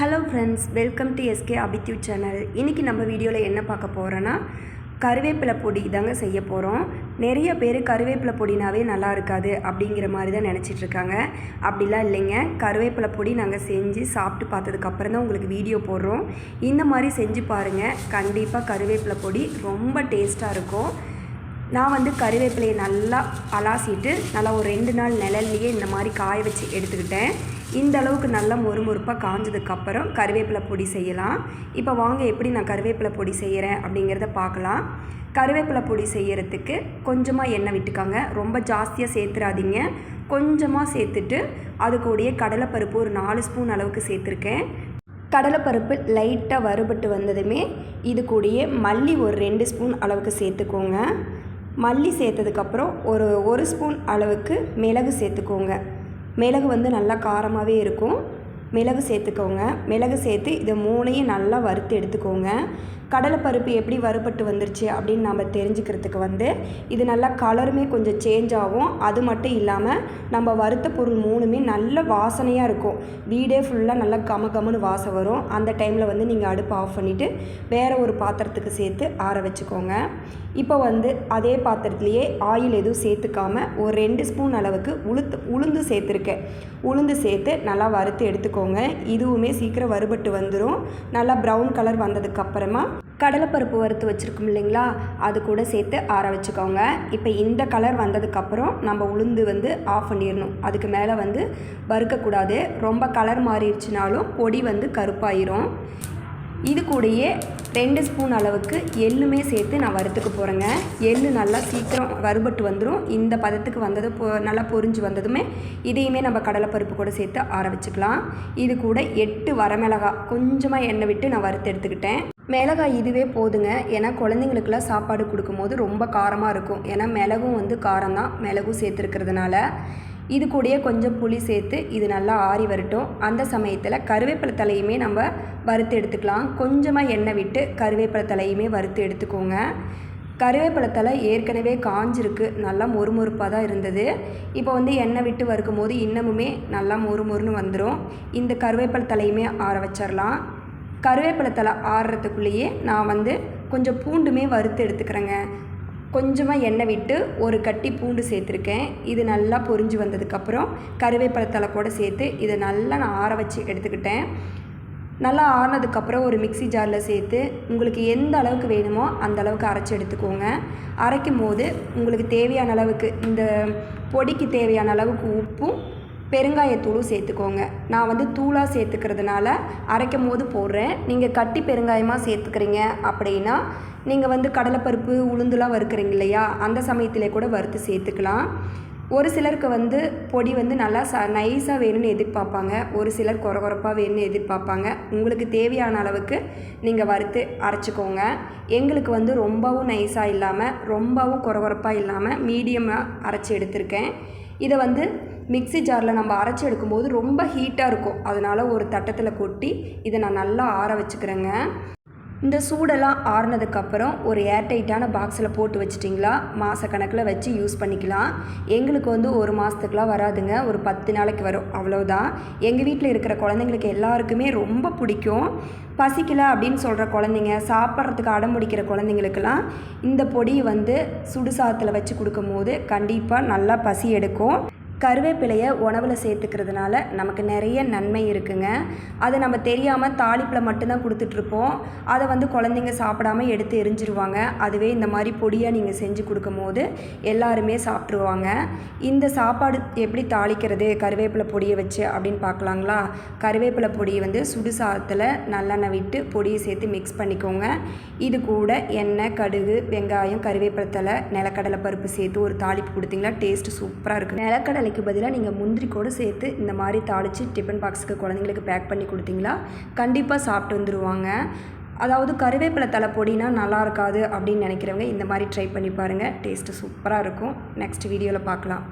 Hello friends welcome to SK அபித்யூ channel இன்றைக்கி நம்ம வீடியோவில் என்ன பார்க்க போகிறோன்னா கருவேப்பிலை பொடி தாங்க செய்ய போகிறோம் நிறைய பேர் கருவேப்பிலை பொடினாவே நல்லா இருக்காது அப்படிங்கிற மாதிரி தான் நினச்சிட்டு இருக்காங்க. அப்படிலாம் இல்லைங்க. கருவேப்பிலை பொடி நாங்கள் செஞ்சு சாப்பிட்டு பார்த்ததுக்கப்புறம் தான் உங்களுக்கு வீடியோ போடுறோம். இந்த மாதிரி செஞ்சு பாருங்கள் கண்டிப்பாக கருவேப்பிலை பொடி ரொம்ப டேஸ்ட்டாக இருக்கும். நான் வந்து கருவேப்பிலையை நல்லா அலாசிட்டு நல்லா ஒரு ரெண்டு நாள் நிழல்லையே இந்த மாதிரி காய வச்சு எடுத்துக்கிட்டேன். இந்த அளவுக்கு நல்லா மொறுமொறுப்பாக காஞ்சதுக்கப்புறம் கருவேப்பிலை பொடி செய்யலாம். இப்போ வாங்க எப்படி நான் கருவேப்பிலை பொடி செய்கிறேன் அப்படிங்கிறத பார்க்கலாம். கருவேப்பிலை பொடி செய்கிறதுக்கு கொஞ்சமாக எண்ணெய் விட்டுக்காங்க. ரொம்ப ஜாஸ்தியாக சேர்த்துறாதீங்க. கொஞ்சமாக சேர்த்துட்டு அது கூடயே கடலைப்பருப்பு ஒரு நாலு ஸ்பூன் அளவுக்கு சேர்த்துருக்கேன். கடலைப்பருப்பு லைட்டாக வறுபட்டு வந்ததுமே இது கூடயே மல்லி ஒரு ரெண்டு ஸ்பூன் அளவுக்கு சேர்த்துக்கோங்க. மல்லி சேர்த்ததுக்கப்புறம் ஒரு ஒரு ஸ்பூன் அளவுக்கு மிளகு சேர்த்துக்கோங்க. மிளகு வந்து நல்லா காரமாகவே இருக்கும். மிளகு சேர்த்துக்கோங்க. மிளகு சேர்த்து இதை மூணையும் நல்லா வறுத்து எடுத்துக்கோங்க. கடலைப்பருப்பு எப்படி வறுபட்டு வந்துருச்சு அப்படின்னு நம்ம தெரிஞ்சுக்கிறதுக்கு வந்து இது நல்லா கலருமே கொஞ்சம் சேஞ்ச் ஆகும். அது மட்டும் இல்லாமல் நம்ம வறுத்த பொருள் மூணுமே நல்ல வாசனையாக இருக்கும். வீடே ஃபுல்லாக நல்லா கம கமன்னு வாசம் வரும். அந்த டைமில் வந்து நீங்கள் அடுப்பு ஆஃப் பண்ணிவிட்டு வேறு ஒரு பாத்திரத்துக்கு சேர்த்து ஆற வச்சுக்கோங்க. இப்போ வந்து அதே பாத்திரத்துலேயே ஆயில் எதுவும் சேர்த்துக்காம ஒரு ரெண்டு ஸ்பூன் அளவுக்கு உளுத்து உளுந்து சேர்த்துருக்கேன். உளுந்து சேர்த்து நல்லா வறுத்து எடுத்துக்கோங்க. இதுவுமே சீக்கிரம் வறுபட்டு வந்துடும் நல்லா ப்ரௌன் கலர் வந்ததுக்கப்புறமா கடலைப்பருப்பு வறுத்து வச்சுருக்கோம் இல்லைங்களா? அது கூட சேர்த்து ஆற வச்சுக்கோங்க. இப்போ இந்த கலர் வந்ததுக்கப்புறம் நம்ம உளுந்து வந்து ஆஃப் பண்ணிடணும். அதுக்கு மேலே வந்து வறுக்கக்கூடாது. ரொம்ப கலர் மாறிடுச்சுனாலும் பொடி வந்து கருப்பாயிரும். இது கூடயே ரெண்டு ஸ்பூன் அளவுக்கு எள்ளுமே சேர்த்து நான் வறுத்துக்க போகிறேங்க எள்ளு நல்லா சீக்கிரம் வறுபட்டு வந்துடும் இந்த பதத்துக்கு வந்தது பொ நல்லா பொரிஞ்சு வந்ததுமே இதையுமே நம்ம கடலைப்பருப்பு கூட சேர்த்து ஆற வச்சுக்கலாம். இது கூட எட்டு வரமிளகா கொஞ்சமாக எண்ணெய் விட்டு நான் வறுத்து எடுத்துக்கிட்டேன். மிளகாய் இதுவே போதுங்க. ஏன்னா குழந்தைங்களுக்குலாம் சாப்பாடு கொடுக்கும்போது ரொம்ப காரமாக இருக்கும். ஏன்னா மிளகும் வந்து காரம் தான். மிளகும் சேர்த்துருக்கிறதுனால. இது கூடயே கொஞ்சம் புளி சேர்த்து இது நல்லா ஆறி வரட்டும். அந்த சமயத்தில் கருவேப்பிலை தலையுமே நம்ம வறுத்து எடுத்துக்கலாம். கொஞ்சமாக எண்ணெய் விட்டு கருவேப்பிலை தலையுமே வறுத்து எடுத்துக்கோங்க. கருவேப்பிலை தலை ஏற்கனவே காஞ்சிருக்கு. நல்லா மொறுமொறுப்பாக தான் இருந்தது. இப்போ வந்து எண்ணெய் விட்டு வறுக்கும் போது இன்னமுமே நல்லா மொறுமொறுன்னு வந்துடும் இந்த கருவேப்பிலை தலையுமே ஆற வச்சிடலாம் கருவேப்பிலை ஆறுறதுக்குள்ளேயே நான் வந்து கொஞ்சம் பூண்டுமே வறுத்து எடுத்துக்கிறேங்க. கொஞ்சமாக எண்ணெய் விட்டு ஒரு கட்டி பூண்டு சேர்த்துருக்கேன். இது நல்லா பொரிஞ்சு வந்ததுக்கப்புறம் கருவேப்பிலை கூட சேர்த்து இதை நல்லா நான் ஆற வச்சு எடுத்துக்கிட்டேன். நல்லா ஆறினதுக்கப்புறம் ஒரு மிக்சி ஜாரில் சேர்த்து உங்களுக்கு எந்த அளவுக்கு வேணுமோ அந்த அளவுக்கு அரைச்சி எடுத்துக்கோங்க. அரைக்கும் போது உங்களுக்கு தேவையான அளவுக்கு இந்த பொடிக்கு தேவையான அளவுக்கு உப்பும் பெருங்காயத்தூளும் சேர்த்துக்கோங்க. நான் வந்து தூளாக சேர்த்துக்கிறதுனால அரைக்கும் போது போடுறேன். நீங்கள் கட்டி பெருங்காயமாக சேர்த்துக்கிறீங்க அப்படின்னா நீங்கள் வந்து கடலைப்பருப்பு உளுந்துலாம் வறுக்கிறீங்க இல்லையா? அந்த சமயத்தில் கூட வறுத்து சேர்த்துக்கலாம். ஒரு சிலருக்கு வந்து பொடி வந்து நல்லா ச நைஸாக வேணும்னு எதிர்பார்ப்பாங்க. ஒரு சிலர் குறகுறப்பாக வேணும்னு எதிர்பார்ப்பாங்க. உங்களுக்கு தேவையான அளவுக்கு நீங்கள் வறுத்து அரைச்சிக்கோங்க. எங்களுக்கு வந்து ரொம்பவும் நைஸாக இல்லாமல் ரொம்பவும் குறகுறப்பாக இல்லாமல் மீடியமாக அரைச்சி எடுத்திருக்கேன். இதை வந்து மிக்சி ஜாரில் நம்ம அரைச்சி எடுக்கும்போது ரொம்ப ஹீட்டாக இருக்கும். அதனால் ஒரு தட்டத்தில் கொட்டி இதை நான் நல்லா ஆற வச்சுக்கிறேங்க. இந்த சூடெல்லாம் ஆறுனதுக்கப்புறம் ஒரு ஏர்டைட்டான பாக்ஸில் போட்டு வச்சிட்டிங்களா? மாதக்கணக்கில் வச்சு யூஸ் பண்ணிக்கலாம். எங்களுக்கு வந்து ஒரு மாதத்துக்குலாம் வராதுங்க. ஒரு பத்து நாளைக்கு வரும். அவ்வளோதான் எங்கள் வீட்டில் இருக்கிற குழந்தைங்களுக்கு எல்லாருக்குமே ரொம்ப பிடிக்கும். பசிக்கல அப்படின்னு சொல்கிற குழந்தைங்க சாப்பிட்றதுக்கு அடம் பிடிக்கிற குழந்தைங்களுக்கெல்லாம் இந்த பொடி வந்து சுடுசாத்தில் வச்சு கொடுக்கும்போது கண்டிப்பாக நல்லா பசி எடுக்கும். கருவேப்பிலையை உணவில் சேர்த்துக்கிறதுனால நமக்கு நிறைய நன்மை இருக்குங்க. அதை நம்ம தெரியாமல் தாளிப்பில் மட்டும்தான் கொடுத்துட்ருப்போம். அதை வந்து குழந்தைங்க சாப்பிடாம எடுத்து எரிஞ்சிருவாங்க. அதுவே இந்த மாதிரி பொடியாக நீங்கள் செஞ்சு கொடுக்கும்போது எல்லாருமே சாப்பிட்ருவாங்க. இந்த சாப்பாடு எப்படி தாளிக்கிறது? கருவேப்பிலை பொடியை வச்சு அப்படின்னு பார்க்கலாங்களா? கருவேப்பிலை பொடியை வந்து சுடு சாதத்தில் நல்லெண்ணெய் விட்டு பொடியை சேர்த்து மிக்ஸ் பண்ணிக்கோங்க. இது கூட எண்ணெய் கடுகு வெங்காயம் கருவேப்பிலை தலை நிலக்கடலை பருப்பு சேர்த்து ஒரு தாளிப்பு கொடுத்தீங்களா டேஸ்ட்டு சூப்பராக இருக்கும். நிலக்கடலை வேலைக்கு பதிலாக நீங்கள் முந்திரி கூட சேர்த்து இந்த மாதிரி தாளித்து டிஃபன் பாக்ஸுக்கு குழந்தைங்களுக்கு பேக் பண்ணி கொடுத்தீங்களா? கண்டிப்பாக சாப்பிட்டு வந்துடுவாங்க அதாவது கருவேப்பிலை தலை பொடினா நல்லா இருக்காது அப்படின்னு நினைக்கிறவங்க இந்த மாதிரி ட்ரை பண்ணி பாருங்கள் டேஸ்ட்டு சூப்பராக இருக்கும். நெக்ஸ்ட் வீடியோவில் பார்க்கலாம்.